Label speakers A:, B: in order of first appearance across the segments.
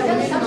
A: Dancing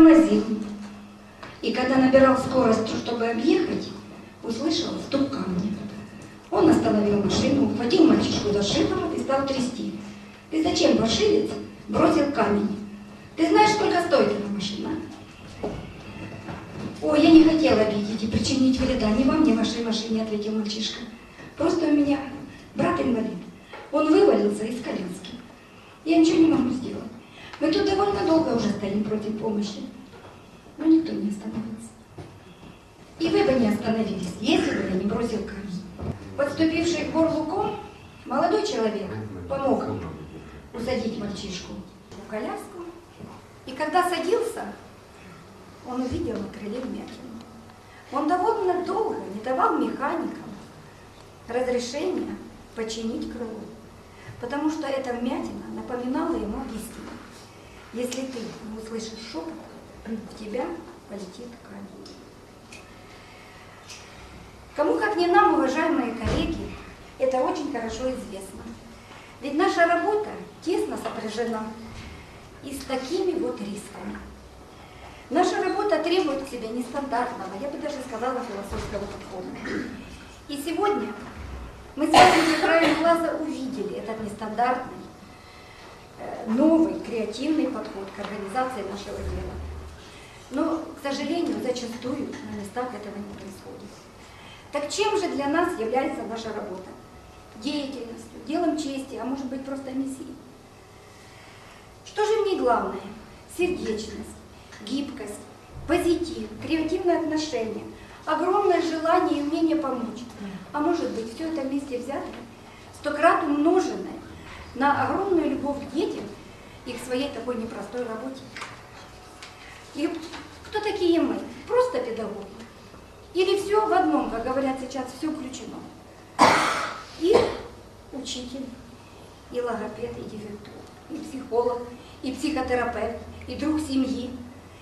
B: притормозил, и когда набирал скорость, чтобы объехать, услышал стук камня. Он остановил машину, ухватил мальчишку за шиворот и стал трясти. Ты зачем, паршивец, бросил камень? Ты знаешь, сколько стоит эта машина? Ой, я не хотела обидеть и причинить вреда ни вам, ни вашей машине, ответил мальчишка. Просто у меня брат инвалид. Он вывалился из коляски. Я ничего не могу сделать. Мы тут довольно долго уже стоим против помощи. Но никто не остановился. И вы бы не остановились, если бы я не бросил камень. Подступивший к горлу ком, молодой человек помог усадить мальчишку в коляску. И когда садился, он увидел на крыле вмятину. Он довольно долго не давал механикам разрешения починить крыло, потому что эта вмятина напоминала ему истину. Если ты услышишь шепот, в тебя полетит камень. Кому как не нам, уважаемые коллеги, это очень хорошо известно. Ведь наша работа тесно сопряжена и с такими вот рисками. Наша работа требует к себе нестандартного, я бы даже сказала, философского подхода. И сегодня мы с вами краем глаза увидели этот нестандартный, новый, креативный подход к организации нашего дела. Но, к сожалению, зачастую на местах этого не происходит. Так чем же для нас является наша работа? Деятельностью, делом чести, а может быть просто миссией. Что же мне главное – сердечность, гибкость, позитив, креативное отношение, огромное желание и умение помочь. А может быть, все это вместе взятое, стократ умноженное на огромную любовь к детям и к своей такой непростой работе. И кто такие мы? Просто педагоги. Или все в одном, как говорят сейчас, все включено. И учитель, и логопед, и дефектолог, и психолог, и психотерапевт, и друг семьи,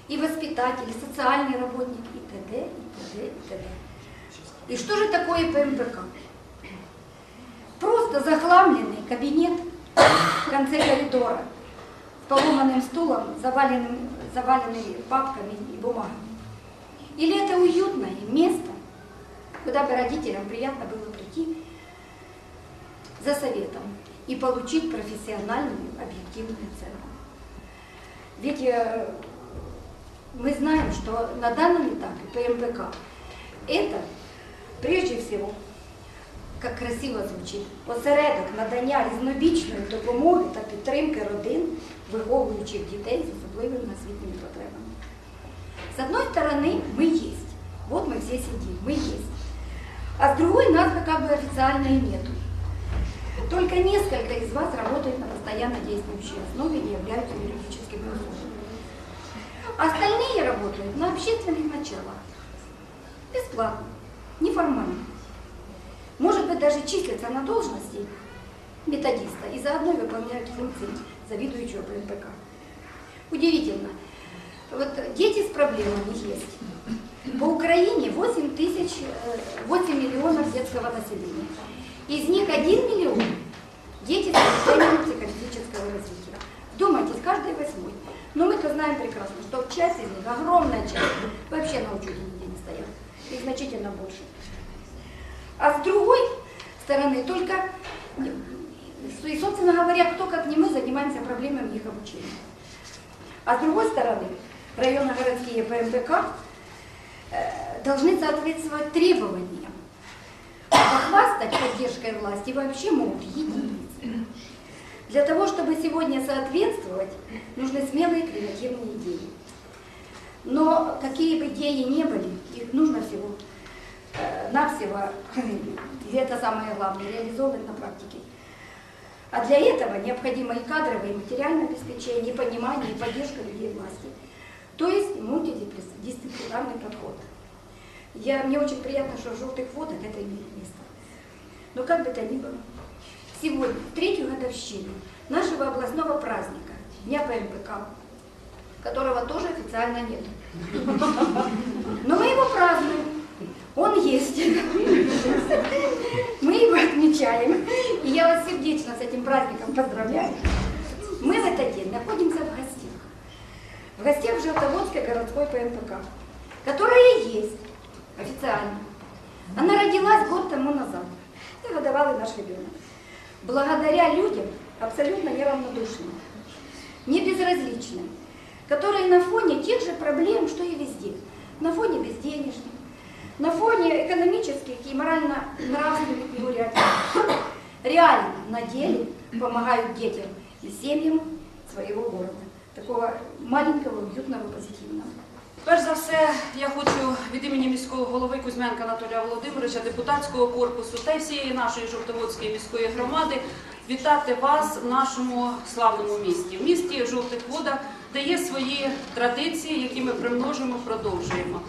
B: и воспитатель, и социальный работник, и т.д., и т.д., и т.д. И что же такое ПМПК? Просто захламленный кабинет в конце коридора с поломанным стулом, заваленным, заваленными папками и бумагами. Или это уютное место, куда бы родителям приятно было прийти за советом и получить профессиональную объективную оценку. Ведь э, мы знаем, что на данном этапе ПМПК это прежде всего, як красиво звучить, осередок надання різнобічної допомоги та підтримки родин, виховуючих дітей з особливими освітніми потребами. С одной стороны, мы есть. Вот мы все сидим, мы есть. А с другой нас как бы официально и нету. Только несколько из вас работают на постоянно действующей основе и являются юридическими особами. Остальные работают на общественных началах. Бесплатно, неформально. Может быть, даже числятся на должности методиста и заодно выполняют функции заведующего ПМПК. Удивительно. Вот дети с проблемами есть. По Украине 8, тысяч, э, 8 миллионов детского населения. Из них 1 миллион дети с нарушением психофизического развития. Думайте, с каждой восьмой. Но мы-то знаем прекрасно, что часть из них, огромная часть, вообще на учете нигде не стоят. Их значительно больше. А с другой стороны, только, и, собственно говоря, кто как не мы занимаемся проблемами их обучения. А с другой стороны, районно-городские ПМПК э, должны соответствовать требованиям. Похвастать поддержкой власти вообще могут единицы. Для того, чтобы сегодня соответствовать, нужны смелые креативные идеи. Но какие бы идеи ни были, их нужно всего навсего, и это самое главное, реализовывать на практике. А для этого необходимо и кадровое, и материальное обеспечение, и понимание, и поддержка людей власти. То есть мультидисциплинарный подход. Я, мне очень приятно, что в желтых водах это имеет место. Но как бы то ни было, сегодня, в третью годовщину нашего областного праздника, Дня ПМПК, которого тоже официально нет. Но мы его празднуем. Он есть. Мы его отмечаем. И я вас сердечно с этим праздником поздравляю. Мы в этот день находимся в гостях. В гостях в Желтоводской городской ПМПК, которая есть официально. Она родилась год тому назад. Это годовалый наш ребенок. Благодаря людям абсолютно неравнодушным, не безразличным, которые на фоне тех же проблем, что и везде, на фоне безденежных, на фоне экономических и морально-нравственных неурядиц, реально на деле помогают детям и семьям своего города, такого маленького, уютного, позитивного.
C: Перш за все, я хочу від імені міського голови Кузьменка Анатолія Володимировича, депутатського корпусу та й всієї нашої Жовтоводської міської громади вітати вас в нашому славному місті, в місті Жовтих Водах, де є свої традиції, які ми примножуємо, продовжуємо.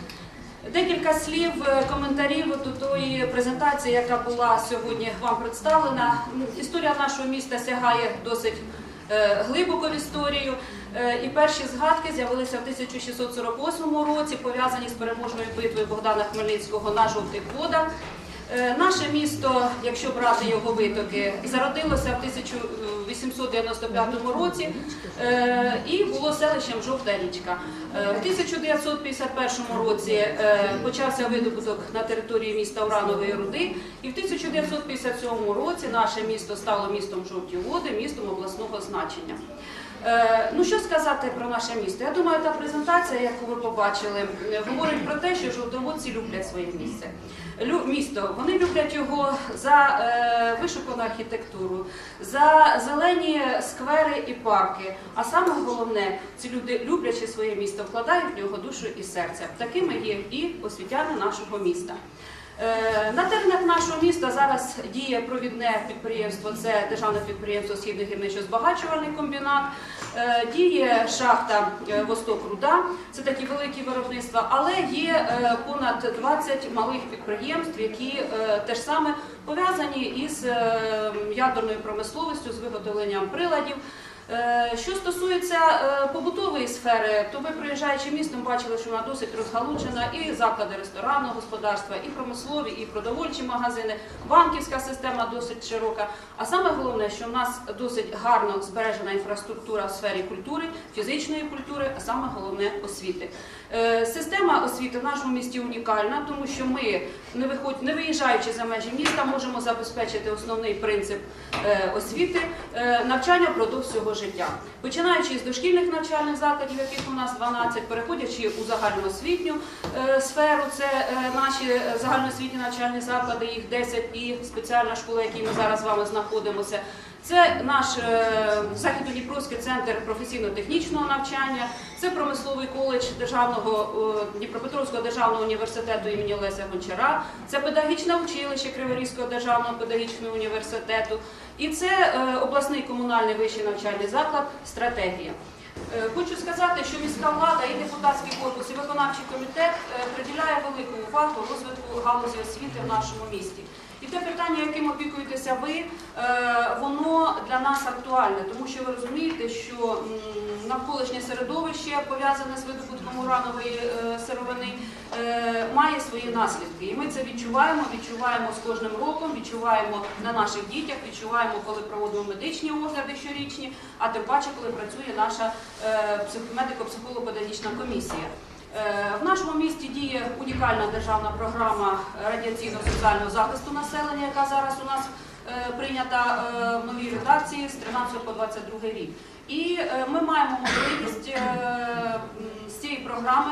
C: Декілька слів, е, коментарів до тої презентації, яка була сьогодні вам представлена. Історія нашого міста сягає досить е, глибоко в історію. Е, І перші згадки з'явилися в 1648 році, пов'язані з переможною битвою Богдана Хмельницького на жовтих водах. Е, Наше місто, якщо брати його витоки, зародилося в 1895 році е, і було селищем Жовта річка. Е, В 1951 році почався видобуток на території міста Уранової руди, і в 1957 році наше місто стало містом Жовті Води, містом обласного значення. Е, ну що сказати про наше місто? Я думаю, та презентація, яку ви побачили, говорить про те, що жовтоводці люблять своє місце. Лю, місто. Вони люблять його за е, вишукану архітектуру, за зелені сквери і парки. А саме головне, ці люди, люблячи своє місто, вкладають в нього душу і серце. Такими є і освітяни нашого міста. Е, На теренах нашого міста зараз діє провідне підприємство, це державне підприємство Східний гірничо-збагачувальний комбінат. Е, Діє шахта е, Восток Руда, це такі великі виробництва, але є понад 20 малих підприємств, які теж саме пов'язані із ядерною промисловістю, з виготовленням приладів. Е, Що стосується е, побутової сфери, то ви приїжджаючи містом, бачили, що вона досить розгалучена і заклади ресторанного господарства, і промислові, і продовольчі магазини, банківська система досить широка. А саме головне, що в нас досить гарно збережена інфраструктура в сфері культури, фізичної культури, а саме головне освіти. Е, Система освіти в нашому місті унікальна, тому що ми, не виходь, не виїжджаючи за межі міста, можемо забезпечити основний принцип е, освіти е, навчання впродовж всього життя. Починаючи з дошкільних навчальних закладів, яких у нас 12, переходячи у загальноосвітню сферу, це наші загальноосвітні навчальні заклади, їх 10 і спеціальна школа, в якій ми зараз з вами знаходимося. Це наш е, Західно-Дніпровський центр професійно-технічного навчання, це промисловий коледж державного е, Дніпропетровського державного університету імені Олеся Гончара, це педагогічне училище Криворізького державного педагогічного університету, і це е, обласний комунальний вищий навчальний заклад Стратегія. Хочу сказати, що міська влада і депутатський корпус, і виконавчий комітет приділяє велику увагу розвитку галузі освіти в нашому місті. І те питання, яким опікуєтеся ви, е, воно для нас актуальне, тому що ви розумієте, що навколишнє середовище пов'язане з видобутком уранової е, сировини е, має свої наслідки. І ми це відчуваємо, відчуваємо з кожним роком, відчуваємо на наших дітях, відчуваємо, коли проводимо медичні огляди щорічні, а тим паче, коли працює наша псих- медико-психолого-педагогічна комісія. Е, В нашому місті діє унікальна державна програма радіаційно-соціального захисту населення, яка зараз у нас е, прийнята е, в новій редакції з 13 по 22 рік. І ми маємо можливість з цієї програми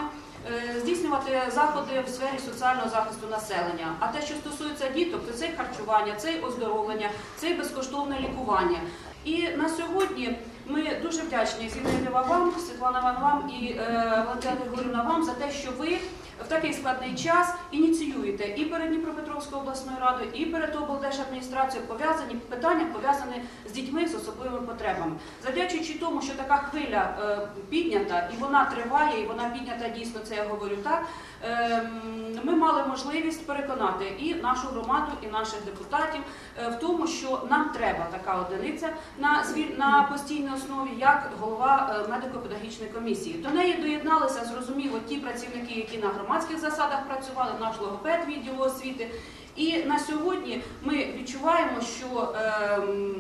C: здійснювати заходи в сфері соціального захисту населення. А те, що стосується діток, то це харчування, це оздоровлення, це безкоштовне лікування. І на сьогодні ми дуже вдячні Зінаїдова вам, Світлана Іван вам і е, Валентина Григорівна вам за те, що ви в такий складний час ініціюєте і перед Дніпропетровською обласною радою, і перед облдержадміністрацією пов'язані питання пов'язані з дітьми з особливими потребами. Завдячуючи тому, що така хвиля е, піднята, і вона триває, і вона піднята дійсно, це я говорю так. ем, Ми мали можливість переконати і нашу громаду, і наших депутатів е, в тому, що нам треба така одиниця на на постійній основі, як голова е, медико-педагогічної комісії. До неї доєдналися зрозуміло ті працівники, які на громадських засадах працювали, наш логопед відділу освіти. І на сьогодні ми відчуваємо, що ем,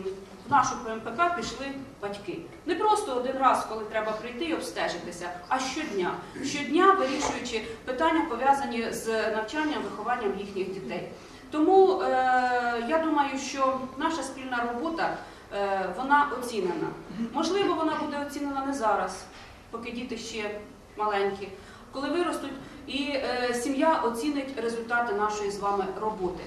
C: в нашу ПМПК пішли батьки. Не просто один раз, коли треба прийти і обстежитися, а щодня. Щодня вирішуючи питання, пов'язані з навчанням, вихованням їхніх дітей. Тому е, я думаю, що наша спільна робота е, вона оцінена. Можливо, вона буде оцінена не зараз, поки діти ще маленькі, коли виростуть, і е, сім'я оцінить результати нашої з вами роботи.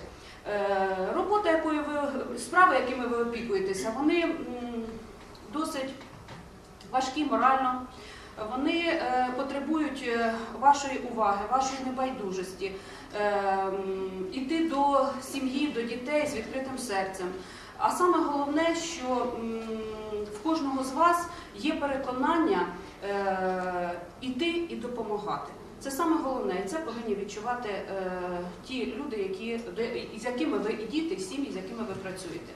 C: Е, робота, якою ви справи, якими ви опікуєтеся, вони досить важкі морально. Вони е, потребують вашої уваги, вашої небайдужості, іти до сім'ї, до дітей з відкритим серцем. А саме головне, що в кожного з вас є переконання іти і допомагати. Це саме головне, і це повинні відчувати е, ті люди, які, з якими ви і сім'ї, з якими ви працюєте.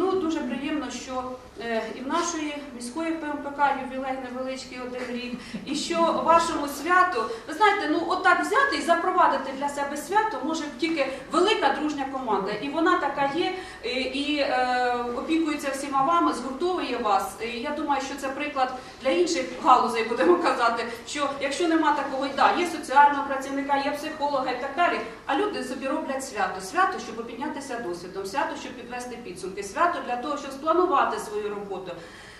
C: Ну, дуже приємно, що е, і в нашої міської ПМПК ювілей невеличкий один рік, і що вашому святу, ви знаєте, ну отак взяти і запровадити для себе свято може тільки велика дружня команда. І вона така є, і, і е, опікується всіма вами, згуртовує вас. І я думаю, що це приклад для інших галузей, будемо казати, що якщо нема такого, да, є соціального працівника, є психолога і так далі, а люди собі роблять свято. Свято, щоб піднятися досвідом, свято, щоб підвести підсумки, свято для того, щоб спланувати свою роботу.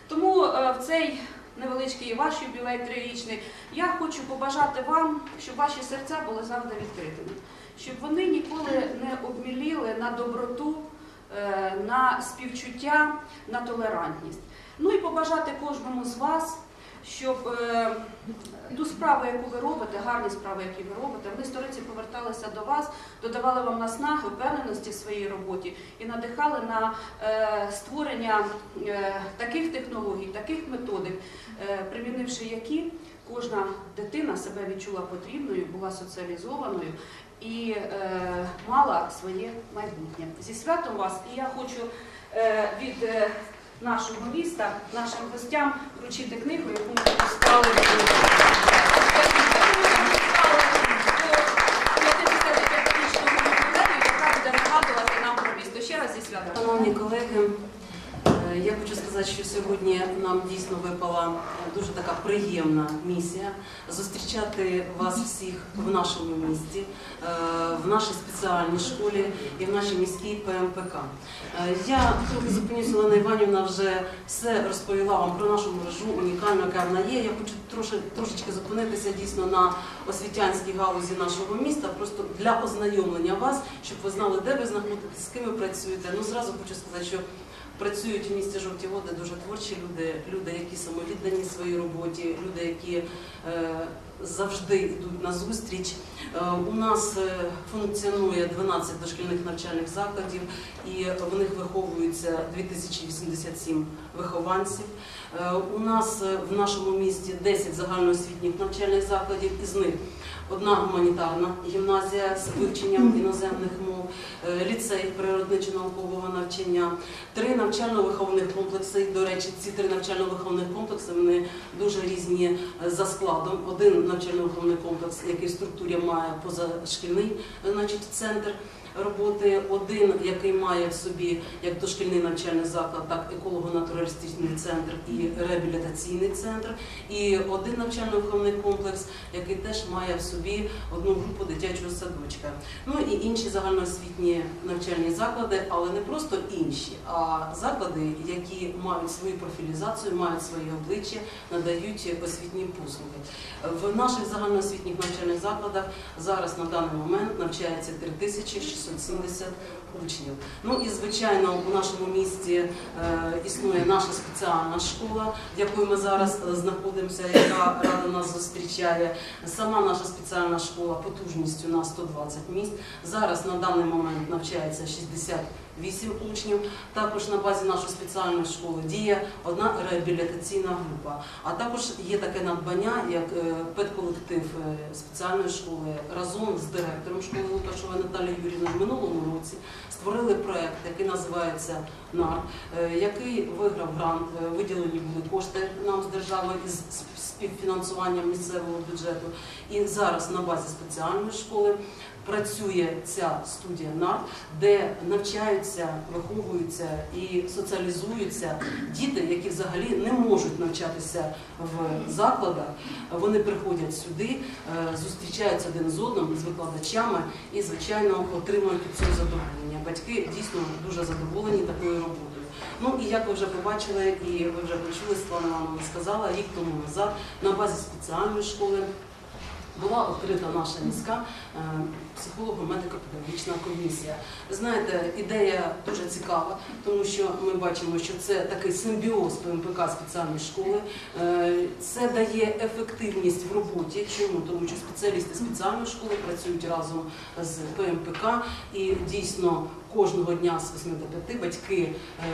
C: Тому е, в цей невеличкий ваш юбілей трирічний я хочу побажати вам, щоб ваші серця були завжди відкритими, щоб вони ніколи не обміліли на доброту, е, на співчуття, на толерантність. Ну і побажати кожному з вас, щоб е, ту справу, яку ви робите, гарні справи, які ви робите, вони сториці поверталися до вас, додавали вам наснаги, впевненості в своїй роботі і надихали на е, створення е, таких технологій, таких методик, е, примінивши які кожна дитина себе відчула потрібною, була соціалізованою і мала своє майбутнє. Зі святом вас, і я хочу від нашого міста, нашим гостям вручити книгу, яку ми пускали яка буде нагадувати нам про місто. Ще раз зі святом.
D: Шановні колеги, е, я хочу сказати, що сьогодні нам дійсно випала дуже така приємна місія зустрічати вас всіх в нашому місті, е, в нашій спеціальній школі і в нашій міській ПМПК. Е, Я трохи зупинюся, Олена Іванівна вже все розповіла вам про нашу мережу унікальну, яка вона є. Я хочу трошки, трошечки зупинитися дійсно на освітянській галузі нашого міста, просто для ознайомлення вас, щоб ви знали, де ви знаходитесь, з ким ви працюєте. Ну зразу хочу сказати, що працюють у місті Жовті Води дуже творчі люди, люди, які самовіддані своїй роботі, люди, які е, завжди йдуть на зустріч. Е, у нас е, функціонує 12 дошкільних навчальних закладів, і в них виховується 2087 вихованців. У нас в нашому місті 10 загальноосвітніх навчальних закладів, із них одна гуманітарна гімназія з вивченням іноземних мов, е, ліцей природничо-наукового навчання, три навчально-виховних комплекси. До речі, ці три навчально-виховних комплекси вони дуже різні е, за складом. Один навчально-виховний комплекс, який в структурі має позашкільний е, значить, центр. Роботи один, який має в собі як дошкільний навчальний заклад, так еколого-натуралістичний центр і реабілітаційний центр, і один навчально-виховний комплекс, який теж має в собі одну групу дитячого садочка. Ну і інші загальноосвітні навчальні заклади, але не просто інші, а заклади, які мають свою профілізацію, мають свої обличчя, надають освітні послуги. В наших загальноосвітніх навчальних закладах зараз на даний момент навчається 870 учнів. Ну і звичайно, у нашому місті е, існує наша спеціальна школа, в якої ми зараз е, знаходимося, яка рада нас зустрічає. Сама наша спеціальна школа потужністю на 120 місць. Зараз на даний момент навчається 68 учнів. Також на базі нашої спеціальної школи діє одна реабілітаційна група. А також є таке надбання, як е, педколектив спеціальної школи разом з директором школи Лукашової Наталією Юрійовною в минулому році створили проєкт, який називається НАР, е, який виграв грант. Е, Виділені були кошти нам з держави із сп- співфінансуванням місцевого бюджету. І зараз на базі спеціальної школи працює ця студія НАР, де навчаються, виховуються і соціалізуються діти, які взагалі не можуть навчатися в закладах. Вони приходять сюди, е, зустрічаються один з одним з викладачами і, звичайно, отримують цього задоволення. Батьки дійсно дуже задоволені такою роботою. Ну і як ви вже побачили, і ви вже почули, Світлана Івановна сказала, рік тому назад на базі спеціальної школи була відкрита наша міська е, психолого-медико-педагогічна комісія. Знаєте, ідея дуже цікава, тому що ми бачимо, що це такий симбіоз ПМПК спеціальної школи. Е, Це дає ефективність в роботі. Чому? Тому що спеціалісти спеціальної школи працюють разом з ПМПК і дійсно кожного дня з 8 до 5 батьки,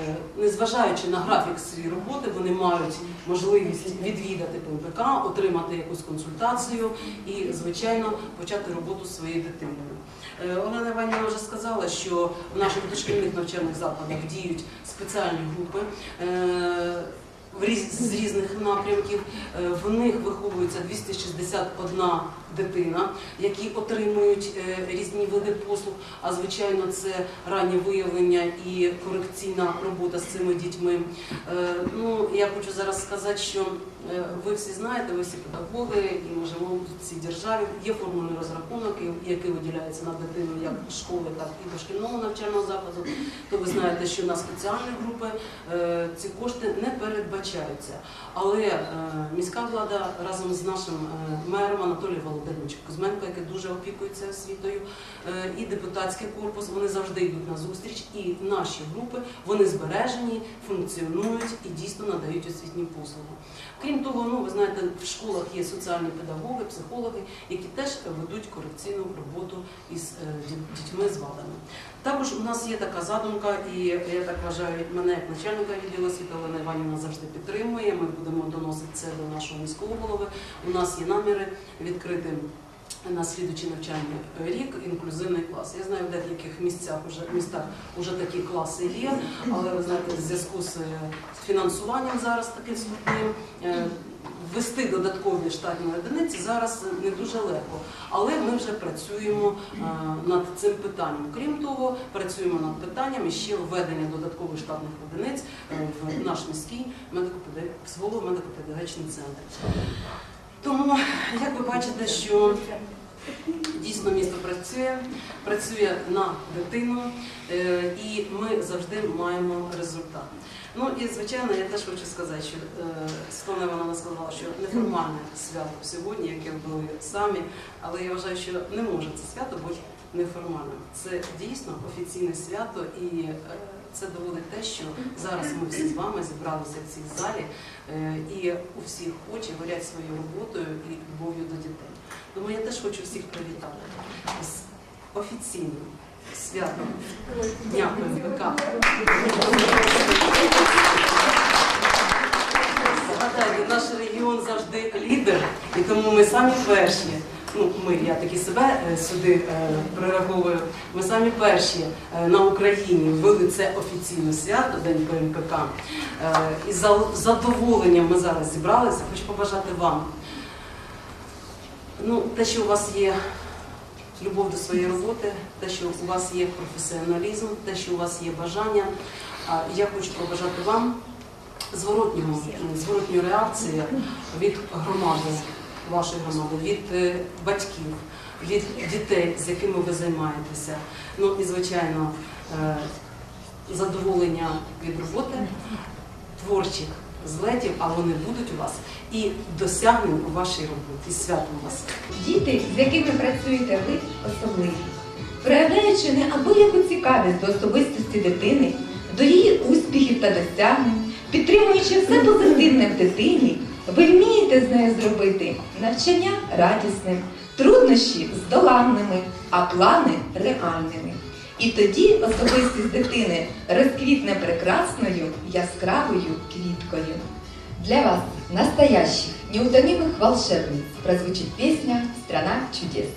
D: е, незважаючи на графік своєї роботи, вони мають можливість відвідати ПМПК, отримати якусь консультацію і, звичайно, почати роботу з своєю дитиною. Е, Олена Іванівна вже сказала, що в наших дошкільних навчальних закладах діють спеціальні групи. З різних напрямків Е, в них виховується 261 дитина, які отримують е, різні види послуг. А звичайно, це раннє виявлення і корекційна робота з цими дітьми. Е, Ну я хочу зараз сказати, що Ви всі знаєте, ви всі педагоги, і ми живемо в цій державі. Є формульний розрахунок, який виділяється на дитину як школи, так і дошкільного навчального закладу. То ви знаєте, що на спеціальні групи е, ці кошти не передбачаються. Але е, міська влада разом з нашим е, мером Анатолієм Володимировичем Кузьменко, який дуже опікується освітою, е, і депутатський корпус, вони завжди йдуть на зустріч, і наші групи вони збережені, функціонують і дійсно надають освітні послуги. Крім того, ну ви знаєте, в школах є соціальні педагоги, психологи, які теж ведуть корекційну роботу із е, дітьми з вадами. Також у нас є така задумка, і я так вважаю, мене як начальника відділу освіти Олена Іванівна завжди підтримує. Ми будемо доносити це до нашого міського голови. У нас є наміри відкрити на слідучий навчальний рік інклюзивний клас. Я знаю, в деяких місцях уже містах вже такі класи є, але ви знаєте, в зв'язку з фінансуванням зараз таким скрутним. е, Ввести додаткові штатні одиниці зараз не дуже легко, але ми вже працюємо е, над цим питанням. Крім того, працюємо над питанням ще введення додаткових штатних одиниць е, в наш міський медико-пеdag- психолого-медико-педагогічний центр. Тому, як ви бачите, що дійсно місто працює, працює на дитину, е, і ми завжди маємо результат. Ну і звичайно, я теж хочу сказати, що е, Світлана Івановна сказала, що неформальне свято сьогодні, яке були самі, але я вважаю, що не може це свято бути неформальним. Це дійсно офіційне свято, і е, це доводить те, що зараз ми всі з вами зібралися в цій залі, е, і у всіх очі горять своєю роботою і любов'ю до дітей. Тому я теж хочу всіх привітати з офіційним святом Дня ПМПК. Згадайте, наш регіон завжди лідер, і тому ми самі перші. Ну, ми, я таки себе е, сюди е, прираховую. Ми самі перші е, на Україні ввели це офіційне свято День ПМПК. І з задоволенням ми зараз зібралися. Хочу побажати вам. Ну, те, що у вас є любов до своєї роботи, те, що у вас є професіоналізм, те, що у вас є бажання. Я хочу побажати вам зворотнього, зворотньої реакції від громади, вашої громади, від е, батьків, від дітей, з якими ви займаєтеся. Ну і звичайно, е, задоволення від роботи, творчих злетів, а вони будуть у вас, і досягнень у вашій роботі. Святом вас!
E: Діти, з якими працюєте ви, особливі. Проявляючи неабияку цікавість до особистості дитини, до її успіхів та досягнень, підтримуючи все позитивне в дитині, ви вмієте з нею зробити навчання радісним, труднощі здоланними, а плани реальними. І тоді особистість дитини розквітне прекрасною яскравою квіткою. Для вас, настоящих, неутомимых волшебниц, прозвучит песня «Страна чудес».